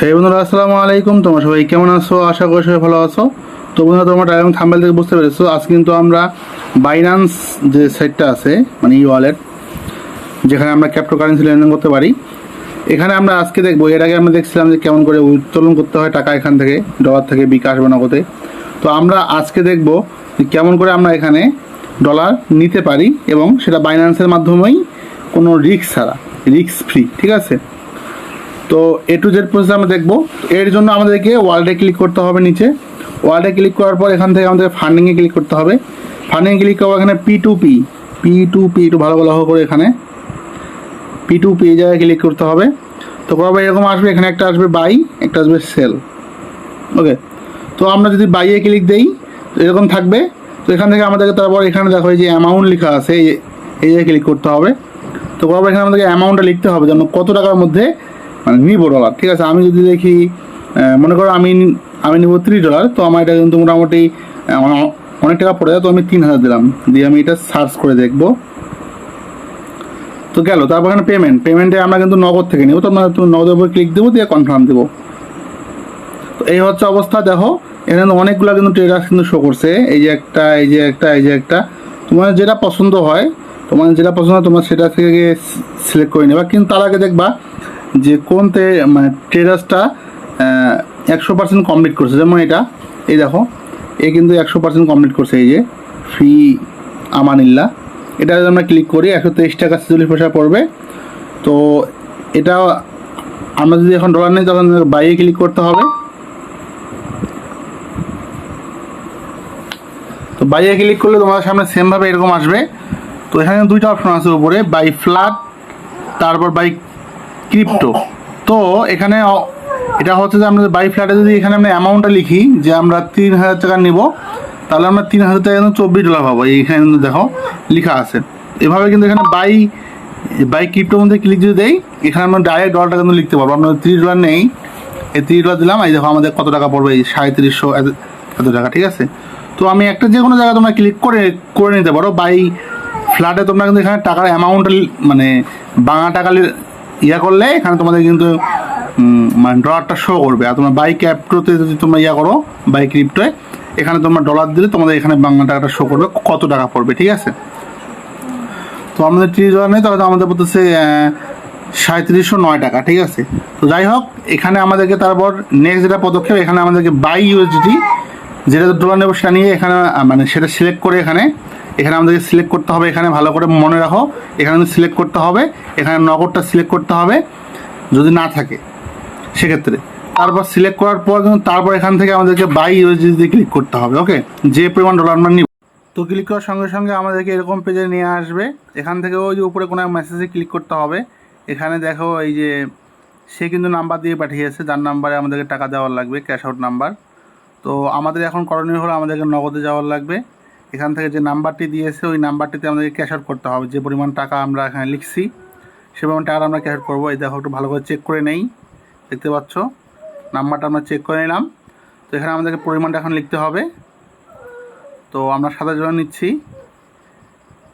হে বন্ধুরা, আসসালামু আলাইকুম। তোমরা সবাই কেমন আছো? আশা করি সবাই ভালো আছো। তো বন্ধুরা, তোমরা টাইম থাম্বেল থেকে বুঝতে পেরেছ আজ কিন্তু আমরা বাইনান্স যে সাইটটা আছে মানে ই ওয়ালেট যেখানে আমরা ক্যাপ্টো কারেন্সি লেনদেন করতে পারি, এখানে আমরা আজকে দেখব, এর আগে আমরা দেখছিলাম যে কেমন করে উত্তোলন করতে হয় টাকা এখান থেকে ডলার থেকে, বিকাশ বা নগদে। তো আমরা আজকে দেখব যে কেমন করে আমরা এখানে ডলার নিতে পারি এবং সেটা বাইন্যান্সের মাধ্যমেই কোনো রিস্ক ছাড়া রিস্ক ফ্রি ঠিক আছে? তো এ টু জেড প্রসেস আমরা দেখব। এর জন্য আমাদেরকে ওয়ার্ল্ডে ক্লিক করতে হবে নিচে। ওয়ার্ল্ডে ক্লিক করার পর এখান থেকে আমাদের ফান্ডিংয়ে ক্লিক করতে হবে। ফান্ডিংয়ে ক্লিক করব এখানে P two P P two P একটু ভালো ভালো করে এখানে। পি টু পি জায়গায় ক্লিক করতে হবে। তো কবে এরকম আসবে, এখানে একটা আসবে বাই একটা আসবে সেল ওকে তো আমরা যদি বাইয়ে ক্লিক দেই এরকম থাকবে। তো এখান থেকে আমাদেরকে তারপর এখানে দেখো এই যে অ্যামাউন্ট লেখা আছে, এই এই জায়গায় ক্লিক করতে হবে। তো কবে এখানে আমাদেরকে অ্যামাউন্টটা লিখতে হবে যেন কত টাকার মধ্যে মানে নিব ডলার ঠিক আছে? আমি যদি দেখি মনে করো আমি আমি নিব ত্রিশ ডলার তো আমার এটা কিন্তু মোটামুটি অনেক টাকা পড়ে যায়, তো আমি তিন হাজার দিলাম। দিয়ে আমি এটা সার্চ করে দেখব। তো গেল, তারপর এখানে পেমেন্ট পেমেন্টে আমরা কিন্তু নগদ থেকে নিব, তো আমরা তুমি নগদের উপর ক্লিক দেবো, দিয়ে কনফার্ম দেবো। তো এই হচ্ছে অবস্থা, দেখো। এখানে অনেকগুলো কিন্তু ট্রেডার্স কিন্তু শো করছে। এই যে একটা, এই যে একটা, এই যে একটা। তোমার যেটা পছন্দ হয়, তোমার যেটা পছন্দ হয়, তোমার সেটা থেকে সিলেক্ট করে নেবা। কিন্তু তার আগে দেখবা যে কোন মানে ট্রেডার্সটা একশো পার্সেন্ট কমপ্লিট করছে। যেমন এটা, এই দেখো, এ কিন্তু একশো পার্সেন্ট কমপ্লিট করছে, এই যে ফি আমানিল্লা এটা যদি আমরা ক্লিক করি, একশো তেইশ টাকা ছেচল্লিশ পয়সা পড়বে। তো এটা আমরা যদি এখন ডলার নিই, তখন বাইরে ক্লিক করতে হবে। তো বাইরে ক্লিক করলে তোমাদের সামনে সেমভাবে এরকম আসবে। তো এখানে দুইটা অপশন আছে উপরে বাই ফ্ল্যাট তারপর বাই ক্রিপ্টো তো এখানে এটা হচ্ছে যে আমরা বাই ফ্ল্যাটে যদি এখানে আমরা অ্যামাউন্টটা লিখি, যে আমরা তিন হাজার টাকা নিব, তাহলে আমরা তিন হাজার টাকা চব্বিশ ডলার পাবো। এইখানে কিন্তু দেখো, লেখা আছে। এভাবে কিন্তু এখানে বাই বাই ক্রিপ্টোর মধ্যে ক্লিক যদি দেই, এখানে আমরা ডাইরেক্ট ডলারটা কিন্তু লিখতে পারব। আমরা তিরিশ ডলার নেই, এই তিরিশ ডলার দিলাম, এই দেখো আমাদের কত টাকা পড়বে? এই সাঁত্রিশশো এত টাকা, ঠিক আছে? তো আমি একটা যে কোনো জায়গায় তোমরা ক্লিক করে করে নিতে পারো। বাই ফ্ল্যাটে তোমরা কিন্তু এখানে টাকার অ্যামাউন্টটা মানে বাংলা টাকা ইয়া করলে এখানে তোমাদের কিন্তু মানে ডলারটা শো করবে। আর তোমার বাই ক্যাপ্টোতে যদি তোমরা ইয়া করো বাই ক্রিপ্টোয় এখানে তোমরা ডলার দিলে তোমাদের এখানে বাংলা টাকাটা শো করবে, কত টাকা পড়বে, ঠিক আছে? তো আমাদের ত্রিশ ডলার নেই, তাহলে আমাদের বলতেছে সাঁত্রিশশো নয় টাকা, ঠিক আছে? তো যাই হোক, এখানে আমাদেরকে তারপর নেক্সট যেটা পদক্ষেপ, এখানে আমাদেরকে বাই ইউএসডি যেটা ডলার নেব সেটা নিয়ে এখানে মানে সেটা সিলেক্ট করে এখানে এখানে আমাদেরকে সিলেক্ট করতে হবে, এখানে ভালো করে মনে রাখো, এখানে সিলেক্ট করতে হবে, এখানে নগদটা সিলেক্ট করতে হবে, যদি না থাকে, সেক্ষেত্রে। তারপর সিলেক্ট করার পর তারপর এখান থেকে আমাদেরকে বাই ইউএসডি ক্লিক করতে হবে ওকে যে পরিমাণ ডলার আমরা নিব। তো ক্লিক করার সঙ্গে সঙ্গে আমাদেরকে এরকম পেজে নিয়ে আসবে। এখান থেকে ওই যে উপরে কোনো মেসেজে ক্লিক করতে হবে। এখানে দেখো এই যে সে কিন্তু নাম্বার দিয়ে পাঠিয়েছে, যার নাম্বারে আমাদেরকে টাকা দেওয়ার লাগবে ক্যাশ আউট নাম্বার তো আমাদের এখন করণীয় হলো আমাদেরকে নগদে যাওয়ার লাগবে। এখান থেকে যে নাম্বারটি দিয়েছে, ওই নাম্বারটিতে আমাদেরকে ক্যাশ আউট করতে হবে। যে পরিমাণ টাকা আমরা এখানে লিখছি, সে পরিমাণ টাকা আমরা ক্যাশ আউট করব। এই দেখো, একটু ভালো করে চেক করে নেই। দেখতে পাচ্ছ? নাম্বারটা আমরা চেক করে নিলাম। তো এখানে আমাদেরকে পরিমাণটা এখন লিখতে হবে। তো আমরা সাদা জন্য নিচ্ছি।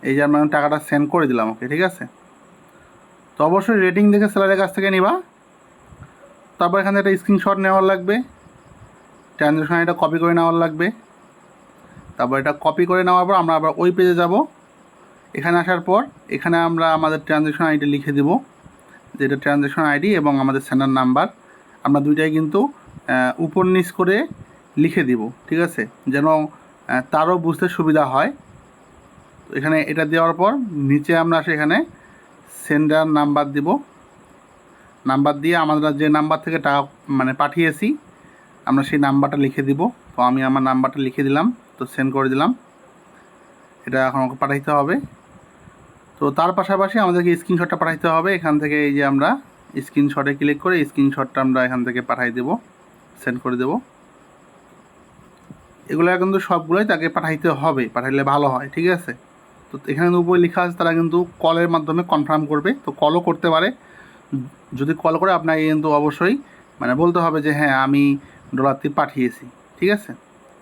এই যে আমরা টাকাটা সেন্ড করে দিলাম ওকে ঠিক আছে? তো অবশ্যই রেটিং দেখে স্যালারের কাছ থেকে নিবা। তারপর এখানে একটা স্ক্রিনশট নেওয়ার লাগবে। ট্রানজ্যাকশন এটা কপি করে নেওয়ার লাগবে। তারপর এটা কপি করে নেওয়ার পর আমরা আবার ওই পেজে যাব। এখানে আসার পর এখানে আমরা আমাদের ট্রানজ্যাকশন আইডি লিখে দেব যেটা ট্রানজ্যাকশন আইডি এবং আমাদের সেন্ডার নাম্বার আমরা দুইটাই কিন্তু উপর নিচ করে লিখে দিব, ঠিক আছে? যেন তারও বুঝতে সুবিধা হয়। এখানে এটা দেওয়ার পর নিচে আমরা সেখানে সেন্ডার নাম্বার দিব। নাম্বার দিয়ে আমরা যে নাম্বার থেকে টাকা মানে পাঠিয়েছি, আমরা সেই নাম্বারটা লিখে দিব। তো আমি আমার নাম্বারটা লিখে দিলাম, তো সেন্ড করে দিলাম। এটা এখন আমাকে পাঠাইতে হবে। তো তার পাশাপাশি আমাদেরকে স্ক্রিনশটটা পাঠাইতে হবে। এখান থেকে এই যে আমরা স্ক্রিনশটে ক্লিক করে স্ক্রিনশটটা আমরা এখান থেকে পাঠাই দেব, সেন্ড করে দেব। এগুলো কিন্তু সবগুলোই তাকে পাঠাইতে হবে, পাঠাইলে ভালো হয়, ঠিক আছে? তো এখানে উপরে লেখা আছে, তারা কিন্তু কলের মাধ্যমে কনফার্ম করবে। তো কলও করতে পারে। যদি কল করে, আপনাকে কিন্তু অবশ্যই মানে বলতে হবে যে হ্যাঁ আমি ডলারটি পাঠিয়েছি। ঠিক আছে?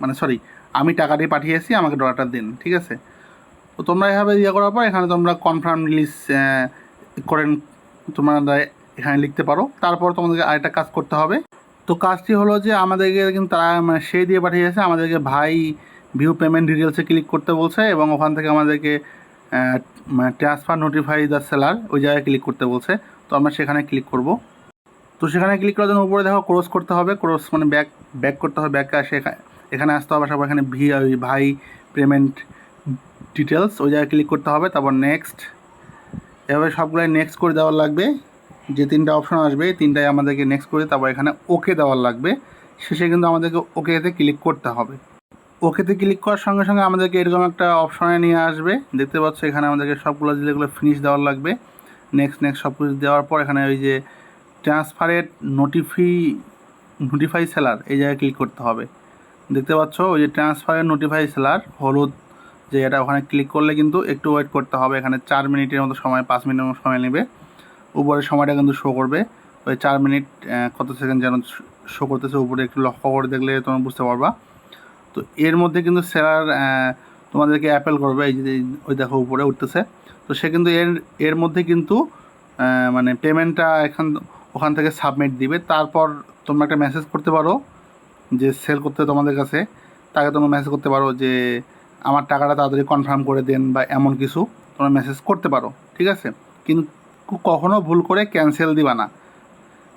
মানে সরি আমি টাকাটি পাঠিয়েছি, আমাকে ডলারটা দিন, ঠিক আছে? তো তোমরা এভাবে ইয়ে করার পর এখানে তোমরা কনফার্ম রিলিজ করেন তোমরা এখানে লিখতে পারো। তারপর তোমাদেরকে আরেকটা কাজ করতে হবে। তো কাজটি হলো যে আমাদেরকে কিন্তু তারা মানে সে দিয়ে পাঠিয়েছে, আমাদেরকে ভাই ভিউ পেমেন্ট ডিটেলসে ক্লিক করতে বলছে এবং ওখান থেকে আমাদেরকে মানে ট্রান্সফার নোটিফাই দ্য সেলার ওই জায়গায় ক্লিক করতে বলছে। তো আমরা সেখানে ক্লিক করব। তো সেখানে ক্লিক করার জন্য উপরে দেখো ক্রস করতে হবে ক্রস মানে ব্যাক ব্যাক করতে হবে ব্যাকে আসে এখানে আসতে হবে সব এখানে ভি ভাই পেমেন্ট ডিটেলস ওই জায়গায় ক্লিক করতে হবে, তারপর নেক্সট এভাবে সবগুলাই নেক্সট করে দেওয়ার লাগবে, যে তিনটা অপশন আসবে তিনটাই আমাদেরকে নেক্সট করে, তারপর এখানে ওকে দেওয়ার লাগবে, শেষে কিন্তু আমাদেরকে ওকেতে ক্লিক করতে হবে। ওকেতে ক্লিক করার সঙ্গে সঙ্গে আমাদেরকে এরকম একটা অপশনে নিয়ে আসবে, দেখতে পাচ্ছ এখানে আমাদেরকে সবগুলো যেগুলো ফিনিশ দেওয়ার লাগবে নেক্সট নেক্সট সব কিছু দেওয়ার পর এখানে ওই যে ট্রান্সফারের নোটিফি নোটিফাই সেলার এই জায়গায় ক্লিক করতে হবে। দেখতে পাচ্ছ ওই যে ট্রান্সফারের নোটিফাই সেলার হলুদ যে এটা ওখানে ক্লিক করলে কিন্তু একটু ওয়েট করতে হবে। এখানে চার মিনিটের মতো সময়, পাঁচ মিনিটের মতো সময় নেবে। উপরে সময়টা কিন্তু শো করবে। ওই চার মিনিট কত সেকেন্ড যেন শো করতেছে উপরে একটু লক্ষ্য করে দেখলে তোমরা বুঝতে পারবা। তো এর মধ্যে কিন্তু সেলার তোমাদেরকে অ্যাপেল করবে, এই যে ওই দেখো উপরে উঠতেছে। তো সে কিন্তু এর এর মধ্যে কিন্তু মানে পেমেন্টটা এখান ওখান থেকে সাবমিট দিবে। তারপর তোমরা একটা মেসেজ করতে পারো যে সেল করতে তোমাদের কাছে। তাকে তোমরা মেসেজ করতে পারো যে, আমার টাকাটা তাড়াতাড়ি কনফার্ম করে দেন বা এমন কিছু তোমরা মেসেজ করতে পারো। ঠিক আছে? কিন্তু কখনো ভুল করে ক্যান্সেল দিবা না।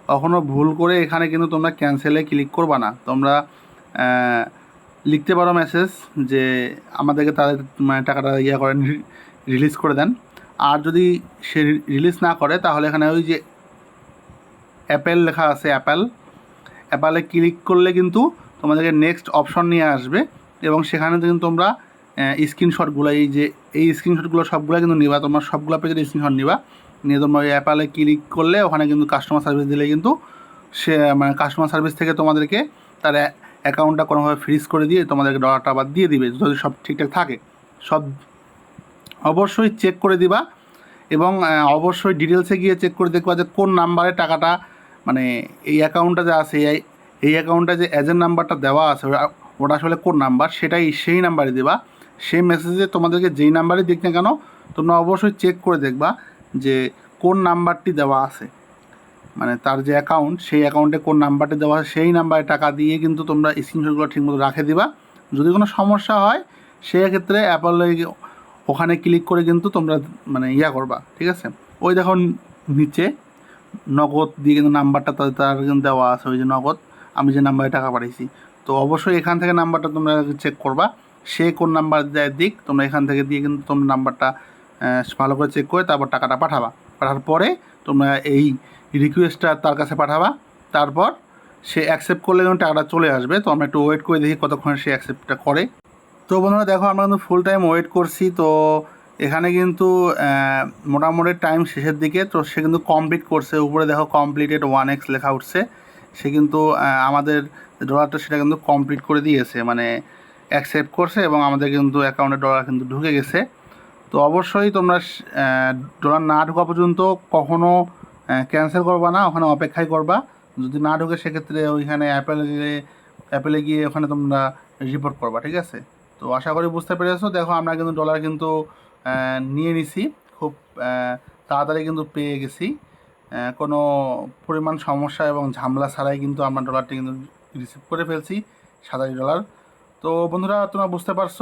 কখনো ভুল করে এখানে কিন্তু তোমরা ক্যান্সেলে ক্লিক করবা না। তোমরা লিখতে পারো মেসেজ যে, আমাদেরকে তাদের মানে টাকাটা ইয়ে করেন রিলিজ করে দেন। আর যদি সে রিলিজ না করে, তাহলে এখানে ওই যে অ্যাপেল লেখা আছে, অ্যাপেল। অ্যাপেলে ক্লিক করলে কিন্তু তোমাদেরকে নেক্সট অপশন নিয়ে আসবে এবং সেখানে কিন্তু তোমরা স্ক্রিনশটগুলো এই যে, এই স্ক্রিনশটগুলো সবগুলো কিন্তু নিবা। তোমরা সবগুলো পেজের স্ক্রিনশট নিবা। নিয়ে তোমরা ওই অ্যাপেলে ক্লিক করলে ওখানে কিন্তু কাস্টমার সার্ভিস দিলে কিন্তু সে মানে কাস্টমার সার্ভিস থেকে তোমাদেরকে তার অ্যাকাউন্টটা কোনোভাবে ফ্রিজ করে দিয়ে তোমাদেরকে ডলারটা আবার দিয়ে দিবে, যদি সব ঠিকঠাক থাকে। সব অবশ্যই চেক করে দিবা এবং অবশ্যই ডিটেলসে গিয়ে চেক করে দেখবা যে কোন নাম্বারে টাকাটা মানে এই অ্যাকাউন্টটা যে আছে, এই এই অ্যাকাউন্টটা যে এজেন্ট নাম্বারটা দেওয়া আছে ওটা- ওটা আসলে কোন নাম্বার সেটাই সেই নাম্বারে দিবা। সেই মেসেজে তোমাদেরকে যেই নাম্বারে দিক না কেন, তোমরা অবশ্যই চেক করে দেখবা যে কোন নাম্বারটি দেওয়া আছে। মানে তার যে অ্যাকাউন্ট সেই অ্যাকাউন্টে কোন নাম্বারটি দেওয়া আছে, সেই নাম্বারে টাকা দিয়ে কিন্তু তোমরা স্ক্রিনশটগুলো ঠিকমতো রাখে দিবা। যদি কোনো সমস্যা হয় সেক্ষেত্রে অ্যাপল ওখানে ক্লিক করে কিন্তু তোমরা মানে ইয়া করবা, ঠিক আছে? ওই দেখো নিচে নগদ দিয়ে কিন্তু নাম্বারটা তাদের তার কিন্তু দেওয়া আছে, ওই যে নগদ। আমি যে নাম্বারে টাকা পাঠিয়েছি। তো অবশ্যই এখান থেকে নাম্বারটা তোমরা চেক করবা। সে কোন নাম্বার দেয় দিক, তোমরা এখান থেকে দিয়ে কিন্তু তোমরা নাম্বারটা ভালো করে চেক করে তারপর টাকাটা পাঠাবা। পাঠার পরে তোমরা এই রিকোয়েস্টটা তার কাছে পাঠাবা। তারপর সে অ্যাকসেপ্ট করলে যখন টাকাটা চলে আসবে। তো আমরা একটু ওয়েট করে দেখি কতক্ষণ সে অ্যাকসেপ্টটা করে। তো বন্ধুরা দেখো, আমরা কিন্তু ফুল টাইম ওয়েট করছি। তো এখানে কিন্তু মোটামুটি টাইম শেষের দিকে, তো সে কিন্তু কমপ্লিট করছে। উপরে দেখো কমপ্লিটেড ওয়ান এক্স লেখা উঠছে। সে কিন্তু আমাদের ডলারটা সেটা কিন্তু কমপ্লিট করে দিয়েছে। মানে অ্যাকসেপ্ট করছে এবং আমাদের কিন্তু অ্যাকাউন্টে ডলার কিন্তু ঢুকে গেছে। তো অবশ্যই তোমরা ডলার না ঢোকা পর্যন্ত কখনো ক্যান্সেল করবা না, ওখানে অপেক্ষাই করবা। যদি না ঢোকে সেক্ষেত্রে ওইখানে অ্যাপেলে অ্যাপেলে গিয়ে ওখানে তোমরা রিপোর্ট করবা, ঠিক আছে? তো আশা করি বুঝতে পেরেছ। দেখো আমরা কিন্তু ডলার কিন্তু নিয়ে নিছি। খুব তাড়াতাড়ি কিন্তু পেয়ে গেছি। কোনো পরিমাণ সমস্যা এবং ঝামেলা ছাড়াই কিন্তু আমরা ডলারটি কিন্তু রিসিভ করে ফেলছি, সাতাশ ডলার তো বন্ধুরা, তোমরা বুঝতে পারছ